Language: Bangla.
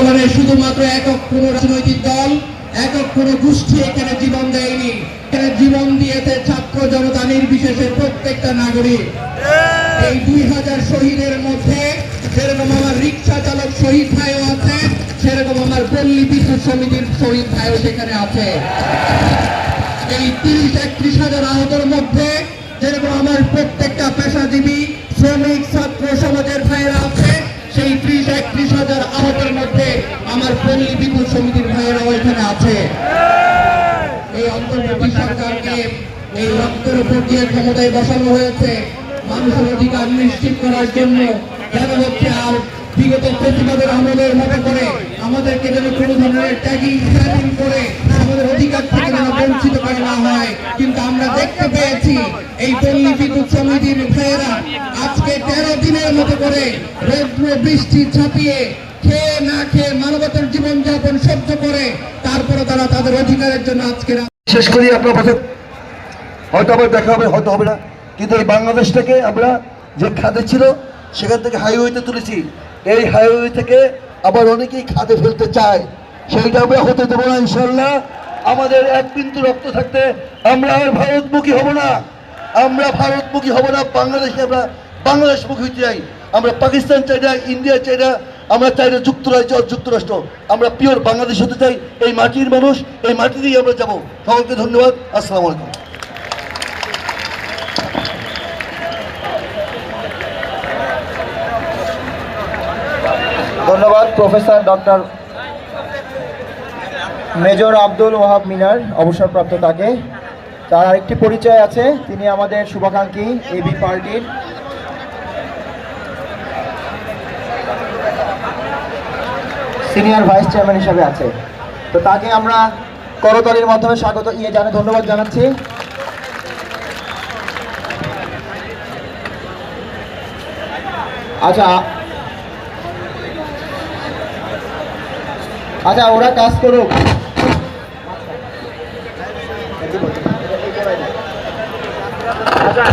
আন্দোলনে শুধুমাত্র একক কোন রাজনৈতিক দল, একক কোন গোষ্ঠী এখানে জীবন দেয়নি। এখানে জীবন দিয়েছে ছাত্র জনতা নির্বিশেষে প্রত্যেকটা নাগরিক। এই দুই হাজার শহীদের মধ্যে যেরকম আমার রিক্সা চালক শহীদ ভাইও আছে, সেরকম আমার পল্লী বিদ্যুৎ সমিতির শহীদ ভাইও সেখানে আছে। এই তিরিশ, একত্রিশ হাজার আহতের মধ্যে যেরকম আমার প্রত্যেকটা পেশাজীবী, শ্রমিক বিদ্যুৎ সমিতির ভাইয়েরাও এখানে আছে। এই অন্তর্বর্তী সরকারকে এই রক্তের উপর দিয়ে ক্ষমতায় বসানো হয়েছে। মানুষের অধিকার নিশ্চিত করার জন্য যেন হচ্ছে আর বিগত প্রতিবাদের আমলের মতো করে আমাদেরকে যেন কোনো ধরনের ট্যাগিং ট্যাগিং করে আমাদের অধিকার থেকে যেন বঞ্চিত করা না হয়। কিন্তু আমরা দেখতে পেয়েছি এই পল্লী বিদ্যুৎ সমিতির ভাইয়েরা আজকে তেরো দিনের মতো করে রৌদ্র বৃষ্টি ছাপিয়ে খেয়ে না খেয়ে মানবতার জীবনযাপন সহ্য করে, তারপরে তারা তাদের অধিকারের জন্য আজকে শেষ করি আপনার পাশে। হয়তো আবার দেখা হবে, হয়তো হবে না। কিন্তু এই বাংলাদেশটাকে আমরা যে খাদে ছিল, সেখান থেকে হাইওয়েতে তুলেছি। এই হাইওয়ে থেকে আবার অনেকেই খাদে ফেলতে চায়। সেইটা আমরা হতে দেবো না ইনশাল্লাহ আমাদের এক বিন্দু রক্ত থাকতে আমরা আর ভারতমুখী হব না। আমরা ভারতমুখী হব না, বাংলাদেশে আমরা বাংলাদেশমুখী চাই। আমরা পাকিস্তান চাই না, ইন্ডিয়া চাই না আমরা চাই না যুক্তরাজ্য যুক্তরাষ্ট্র, আমরা পিওর বাংলাদেশ হতে চাই। এই মাটির মানুষ, এই মাটি দিয়ে আমরা যাব। সকলকে ধন্যবাদ। আসসালামু আলাইকুম। ধন্যবাদ, professor doctor major Abdul Wahab Minar, অবসরপ্রাপ্ত তাকে। তার আরেকটি পরিচয় আছে, তিনি আমাদের শুভাকাঙ্ক্ষী এবি পার্টির সিনিয়র ভাইস চেয়ারম্যান হিসাবে আছে। তো তাকে আমরা করতলির মাধ্যমে স্বাগত ইয়ে জানে, ধন্যবাদ জানাচ্ছি। আচ্ছা আচ্ছা ওরা কাজ করুক। আচ্ছা